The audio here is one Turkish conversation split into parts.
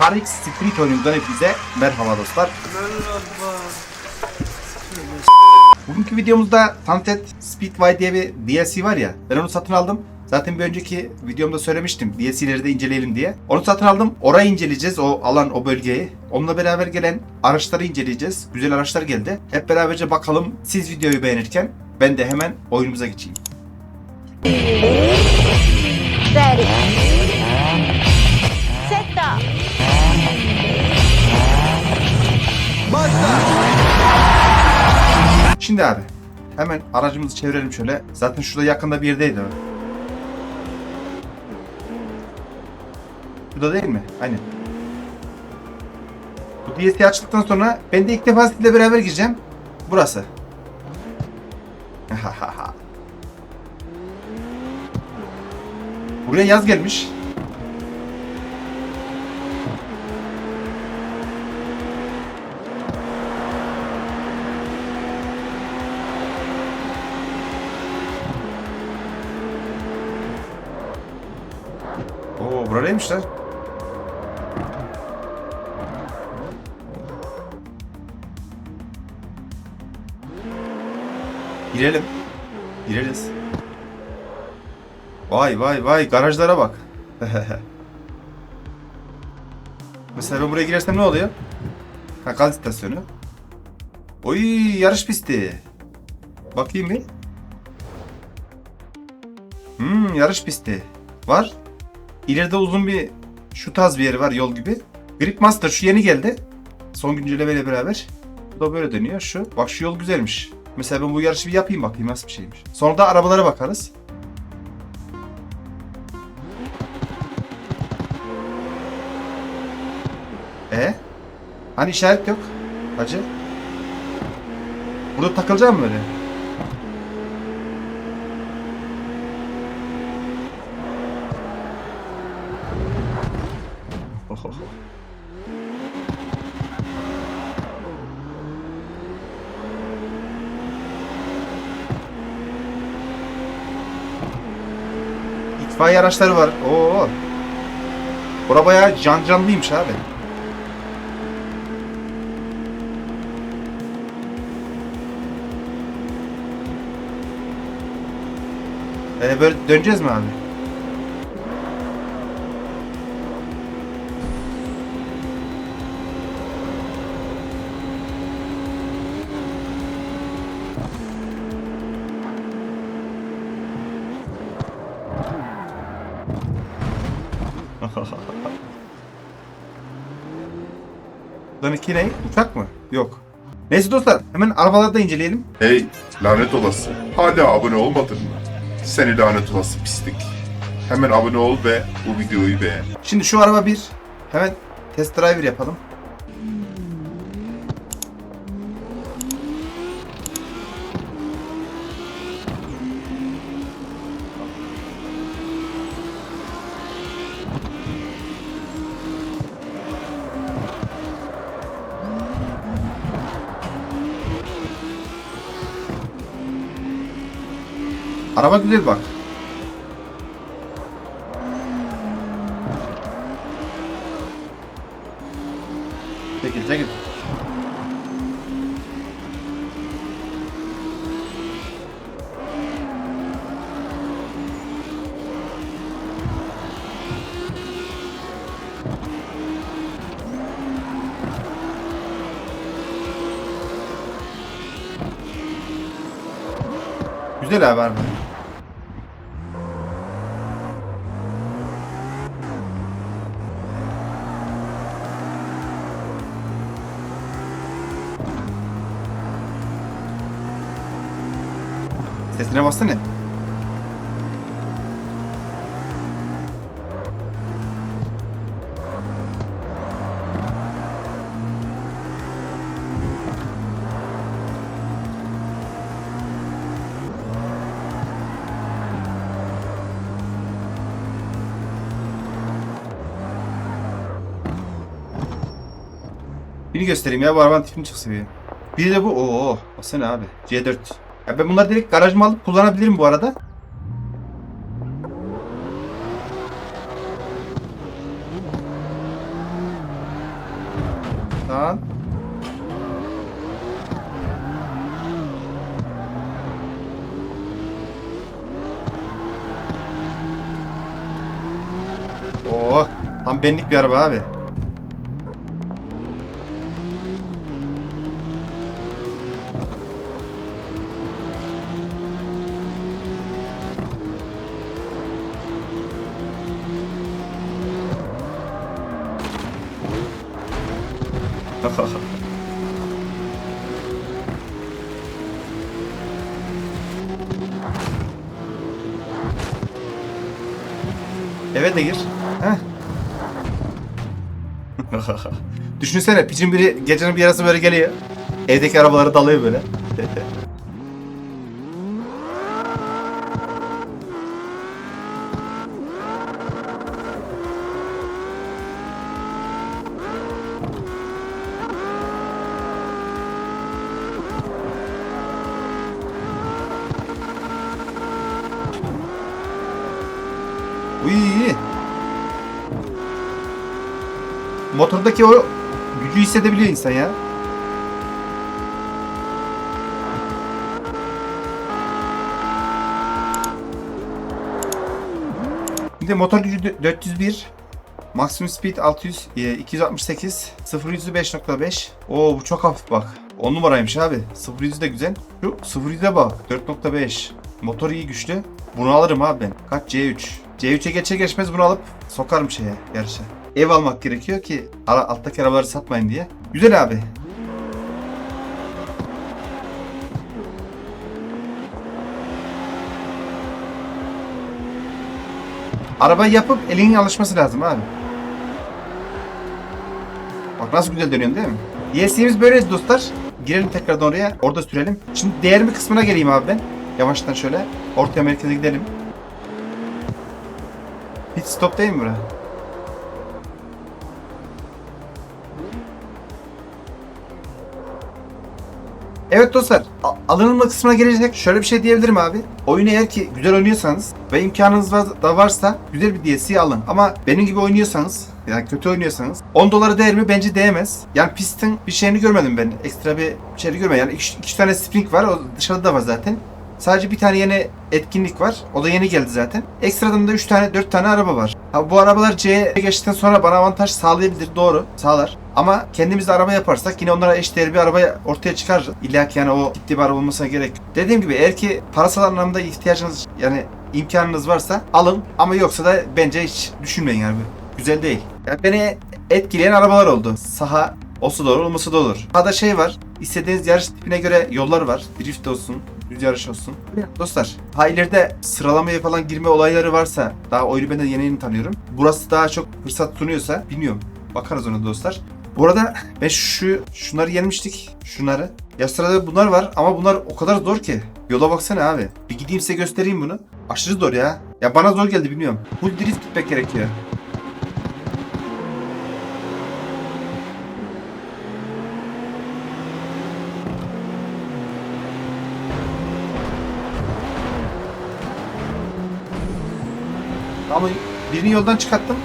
Tarih Street oyunundan hepinize merhaba dostlar. Merhaba. Bugünkü videomuzda Sunset Speedway diye bir DLC var ya. Ben onu satın aldım. Zaten bir önceki videomda söylemiştim DLC'leri de inceleyelim diye. Onu satın aldım. Orayı inceleyeceğiz. O alan, o bölgeyi. Onunla beraber gelen araçları inceleyeceğiz. Güzel araçlar geldi. Hep beraberce bakalım siz videoyu beğenirken ben de hemen oyunumuza geçeyim. Şimdi abi hemen aracımızı çevirelim şöyle. Zaten şurada yakında bir yerdeydi. Şurada değil mi? Aynen. Bu DLC açtıktan sonra ben de ilk defa sizinle beraber gireceğim. Burası. Buraya yaz gelmiş. Oo buralıymış lan. Girelim. Gireriz. Vay vay vay garajlara bak. Mesela ben buraya girersem ne oluyor? Ha gaz istasyonu. Oy yarış pisti. Bakayım bir. Hmm yarış pisti. Var. İleride uzun bir şu tarz bir yeri var yol gibi. Grip Master şu yeni geldi. Son güncellemeyle beraber. Bu da böyle dönüyor şu. Bak şu yol güzelmiş. Mesela ben bu yarışı bir yapayım bakayım nasıl bir şeymiş. Sonra da arabalara bakarız. E? Hani işaret yok? Hacı? Burada takılacağım mı böyle? İtfaiye araçları var. Oo. Bura bayağı can canlıymış abi. Ee, böyle döneceğiz mi abi? Lan iki ne? Uçak mı? Yok. Neyse dostlar hemen arabaları da inceleyelim. Hey lanet olası. Hala abone olmadın mı? Seni lanet olası pislik. Hemen abone ol ve bu videoyu beğen. Şimdi şu araba bir. Hemen test driver yapalım. Araba güzel bak. Çekil çekil. Güzel abi araba. Sesine bassana. Biri göstereyim ya bu arabanın tipini seviyorum. Biri de bu. Oo, baksana abi. C4. Ya ben bunları direkt garajıma alıp kullanabilirim bu arada. Lan. Oo, tam benlik bir araba abi. Eve de gir. Düşünsene piçin biri gecenin bir yarısı böyle geliyor. Evdeki arabaları dalıyor böyle. Motordaki o gücü hissedebiliyor insan ya. Bir de motor gücü dö- 401. Maksimum speed 600, e, 268, 0 yüzü 5.5. Oo bu çok hafif bak. 10 numaraymış abi. 0 yüzü de güzel. Şu 0 yüze bak. 4.5. Motor iyi güçlü. Bunu alırım abi ben. Kaç C3. C3'e geçe geçmez bunu alıp sokarım şeye yarışa. Ev almak gerekiyor ki ara, alttaki arabaları satmayın diye. Güzel abi. Arabayı yapıp elinin alışması lazım abi. Bak nasıl güzel dönüyorum değil mi? DLC'miz böyleydi dostlar. Girelim tekrardan oraya. Orada sürelim. Şimdi değerli kısmına geleyim abi ben. Yavaştan şöyle. Ortaya merkeze gidelim. Hiç stop değil mi bura? Evet dostlar, a- alınma kısmına gelecek. Şöyle bir şey diyebilirim abi. Oyunu eğer ki güzel oynuyorsanız ve imkanınız da varsa güzel bir DLC alın. Ama benim gibi oynuyorsanız, yani kötü oynuyorsanız 10 dolara değer mi? Bence değmez. Yani pistin bir şeyini görmedim ben. Ekstra bir şey görmedim. Yani iki, iki tane spring var. O dışarıda da var zaten. Sadece bir tane yeni etkinlik var. O da yeni geldi zaten. Ekstradan da 3 tane 4 tane araba var. Ha, bu arabalar C'ye geçtikten sonra bana avantaj sağlayabilir. Doğru. Sağlar. Ama kendimiz de araba yaparsak yine onlara eşdeğer bir araba ortaya çıkarırız. İlla ki yani o ciddi bir araba olmasına gerek yok. Dediğim gibi eğer ki parasal anlamda ihtiyacınız yani imkanınız varsa alın. Ama yoksa da bence hiç düşünmeyin yani. Güzel değil. Yani beni etkileyen arabalar oldu. Saha olsa da olur, olmasa da olur. Sahada şey var. İstediğiniz yarış tipine göre yollar var. Drift olsun, düz yarış olsun. Dostlar, ha ileride sıralamaya falan girme olayları varsa, daha oyunu ben de yeni yeni tanıyorum. Burası daha çok fırsat sunuyorsa bilmiyorum. Bakarız ona dostlar. Bu arada ben şu şunları yenmiştik. Şunları. Ya sırada bunlar var ama bunlar o kadar zor ki. Yola baksana abi. Bir gideyim size göstereyim bunu. Aşırı zor ya. Ya bana zor geldi bilmiyorum. Full drift gitmek gerekiyor. Ama birini yoldan çıkarttım.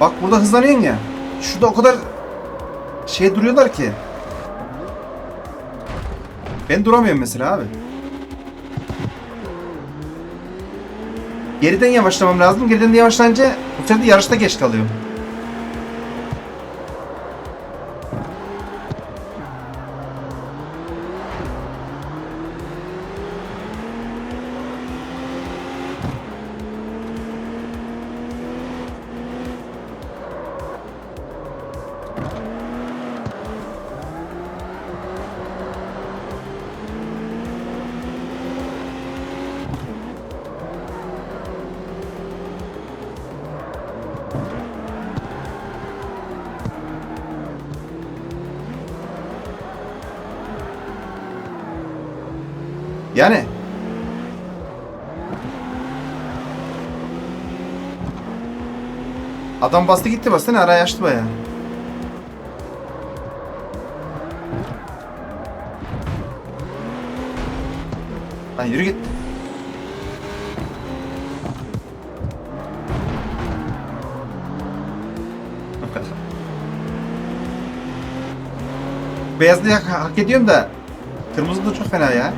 Bak burada hızlanıyorsun ya. Şurada o kadar şey duruyorlar ki. Ben duramıyorum mesela abi. Geriden yavaşlamam lazım. Geriden de yavaşlayınca bu sefer de yarışta geç kalıyorum. Yani Adam bastı gitti bastı ne araya açtı baya. Lan yürü git. Beyazlığı hak, hak ediyorum da kırmızı da çok fena ya.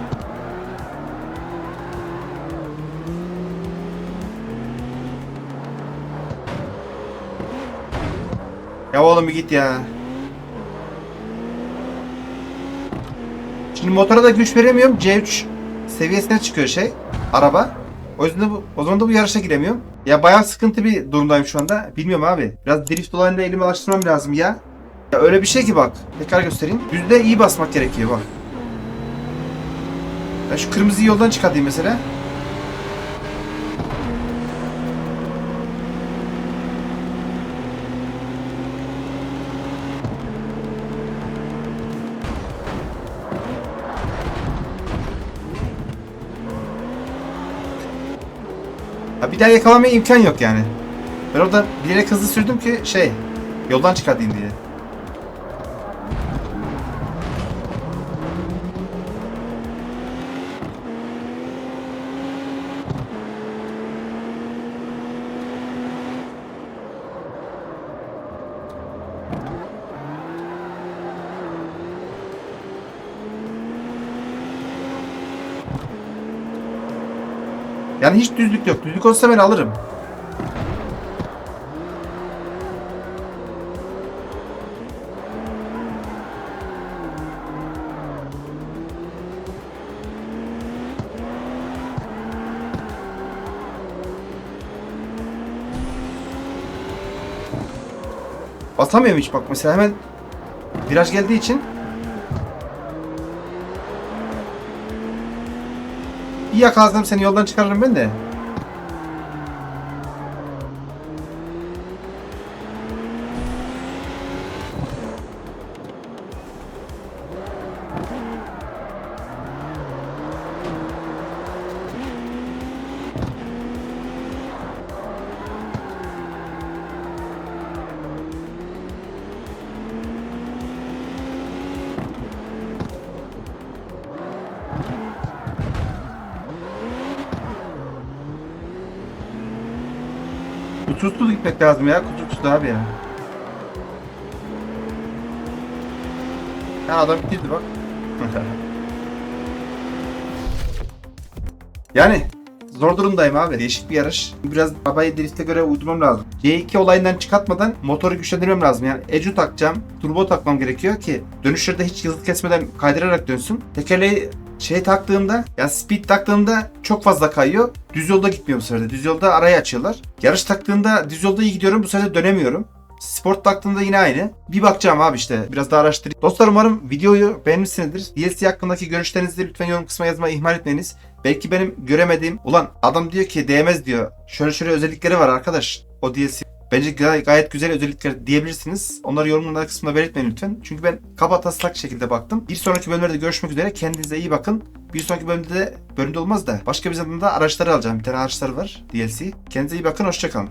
Ya oğlum bir git ya. Şimdi motora da güç veremiyorum. C3 seviyesine çıkıyor şey. Araba. O yüzden de bu, o zaman da bu yarışa giremiyorum. Ya bayağı sıkıntı bir durumdayım şu anda. Bilmiyorum abi. Biraz drift olayında elimi alıştırmam lazım ya. Ya öyle bir şey ki bak. Tekrar göstereyim. Düzde iyi basmak gerekiyor bak. Ben şu kırmızı yoldan çıkartayım mesela. Bir daha yakalamaya imkan yok yani. Ben orada bilerek hızlı sürdüm ki şey yoldan çıkartayım diye. Yani hiç düzlük yok. Düzlük olsa ben alırım. Basamıyorum hiç bak mesela hemen viraj geldiği için Bir yakalasam seni yoldan çıkarırım ben de. Kutursuz gitmek lazım ya. Kutursuz abi ya. Ha adam bitirdi bak. yani zor durumdayım abi. Değişik bir yarış. Biraz arabayı drifte göre uydurmam lazım. C2 olayından çıkartmadan motoru güçlendirmem lazım. Yani ecu takacağım. Turbo takmam gerekiyor ki dönüşlerde hiç hızlı kesmeden kaydırarak dönsün. Tekerleği şey taktığımda yani speed taktığımda çok fazla kayıyor. Düz yolda gitmiyor bu sefer. Düz yolda arayı açıyorlar. Yarış taktığımda düz yolda iyi gidiyorum. Bu sefer de dönemiyorum. Sport taktığımda yine aynı. Bir bakacağım abi işte. Biraz daha araştırayım. Dostlar umarım videoyu beğenmişsinizdir. DLC hakkındaki görüşlerinizi lütfen yorum kısmına yazmayı ihmal etmeyiniz. Belki benim göremediğim ulan adam diyor ki değmez diyor. Şöyle şöyle özellikleri var arkadaş. O DLC Bence gay- gayet güzel özellikler diyebilirsiniz. Onları yorumlar kısmına belirtmeyin lütfen. Çünkü ben kaba taslak şekilde baktım. Bir sonraki bölümlerde görüşmek üzere. Kendinize iyi bakın. Bir sonraki bölümde de bölümde olmaz da başka bir zamanda araçları alacağım. Bir tane araçları var DLC. Kendinize iyi bakın. Hoşçakalın.